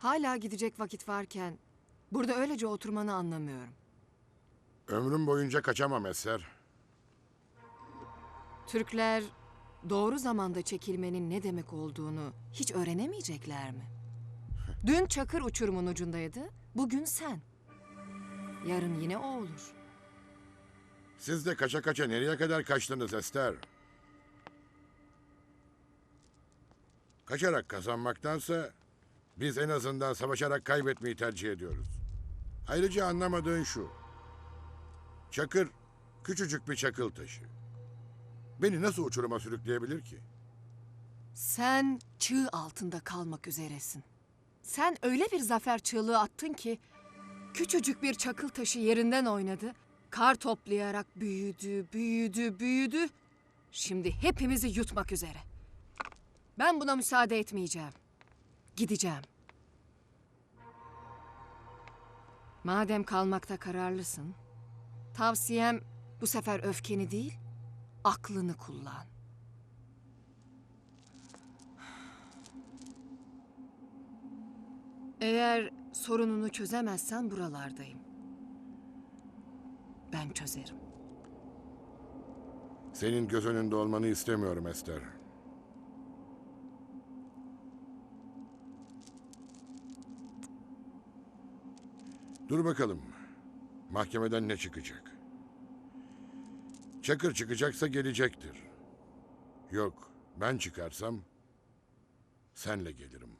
Hala gidecek vakit varken burada öylece oturmanı anlamıyorum. Ömrüm boyunca kaçamam Eser. Türkler doğru zamanda çekilmenin ne demek olduğunu hiç öğrenemeyecekler mi? Dün Çakır uçurumun ucundaydı, bugün sen. Yarın yine o olur. Siz de kaça kaça nereye kadar kaçtınız Ester? Kaçarak kazanmaktansa biz en azından savaşarak kaybetmeyi tercih ediyoruz. Ayrıca anlamadığın şu. Çakır küçücük bir çakıl taşı. Beni nasıl uçuruma sürükleyebilir ki? Sen çığ altında kalmak üzeresin. Sen öyle bir zafer çığlığı attın ki küçücük bir çakıl taşı yerinden oynadı. Kar toplayarak büyüdü, büyüdü, büyüdü. Şimdi hepimizi yutmak üzere. Ben buna müsaade etmeyeceğim. Gideceğim. Madem kalmakta kararlısın, tavsiyem bu sefer öfkeni değil, aklını kullan. Eğer sorununu çözemezsen buralardayım. Ben çözerim. Senin göz önünde olmanı istemiyorum Ester. Dur bakalım. Mahkemeden ne çıkacak? Çakır çıkacaksa gelecektir. Yok, ben çıkarsam senle gelirim.